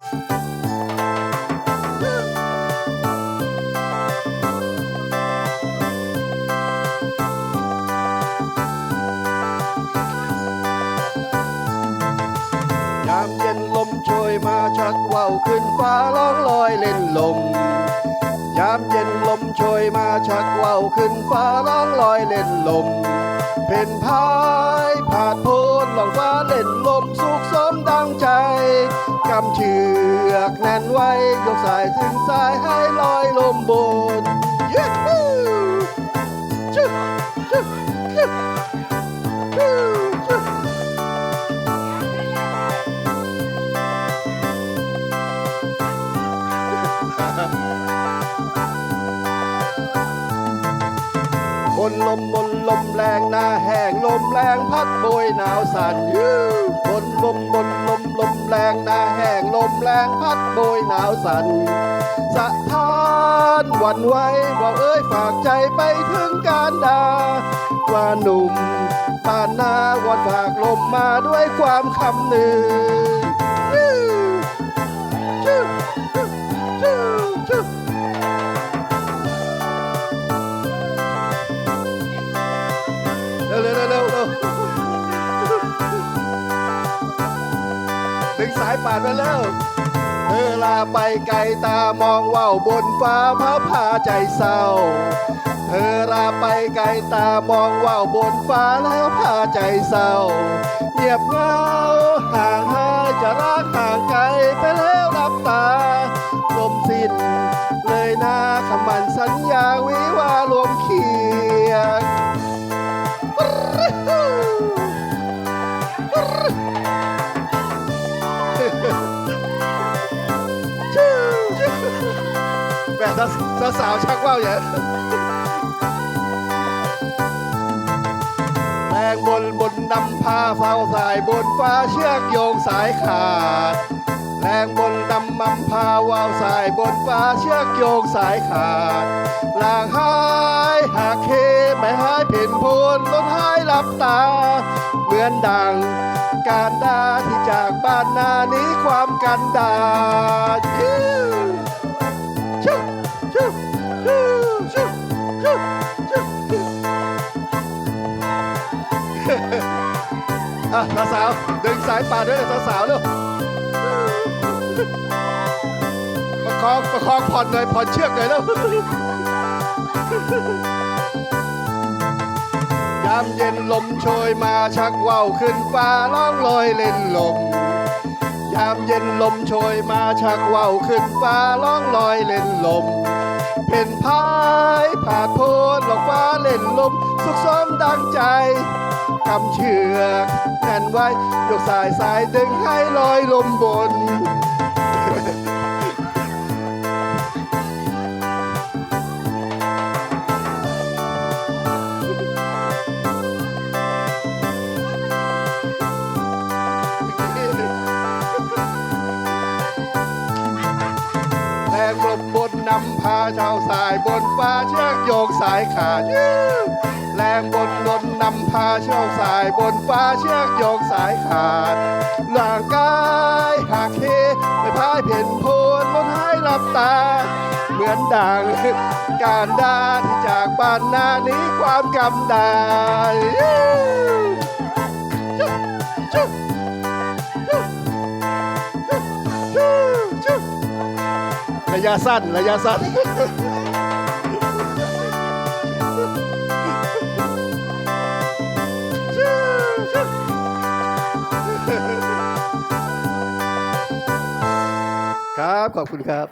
ยามเย็นลมโชยมาชักว่าวขึ้นฟ้าล่องลอยเล่นลม ยามเย็นลมโชยมาชักว่าวขึ้นฟ้าล่องลอยเล่นลม เพ่นพายผ่าโพนล่องฟ้าเล่นลมสุขสมดังใจำเชือกแน่นไว้ ยกสายถึงสายให้ลอยลมบนยูฮูชึชึชึชึชึบนลมบนลมแรงหน้าแห้งลมแรงพัดโบยหนาวสั่นยูบนลมบ มแรงพัดโบยหนาวสั่นสะท้านหวันไหวว่าเอ้ยฝากใจไปถึงการดาว่าหนุ่มปานนาวอนฝากลมมาด้วยความคำหนึ่ง สายป่านมาแล้วเธอลาไปไกลตามองว่าวบนฟ้าพระพาใจเศร้าเธอลาไปไกลตามองว่าวบนฟ้าแล้วพาใจเศร้าเงียบเงาห่างหายจะรักห่างไกลไปแล้ว แม่สาวสาวชักว่าวอย่างแรงบนบนนำพาเฝ้าสายบนฟ้าเชือกโยงสายขาด แรงบนนำมันพาวาวสายบนฟ้าเชือกโยงสายขาดลางหายหากเคไม่หายเพ่นโพนล้นหายหลับตา เหมือนดังการดาที่จากบ้านนานี้ความกันดา อะสาวๆดึงสายป่านด้วยเลยสาวๆเร็วประคองประคองผ่อนหน่อยผ่อนเชือกหน่อยแล้วยามเย็นลมโชยมาชักว่าวขึ้นฟ้าล่องลอยเล่นลม ยามเย็นลมโชยมาชักว่าวขึ้นฟ้าล่องลอยเล่นลม เพ่นพายผ่าโพนหลอกฟ้าเล่นลม สุขสมดังใจ กำเชือกแน่นไว้ยกสายสายดึงให้ลอยลมบน แรงลมบนนำพาชาวสายบนฟ้าเชือกโยงสายขาดยู แรงบนลมนำพาเชาวสายบนฟ้าเชือกโยงสายขาดร่างกายหากเทไปพายเพ่นโพนลนหายหลับตา เหมือนดังการดาที่จากบ้านนานี้ความกำดายระยะสั้นระยะสั้น ขอบคุณครับ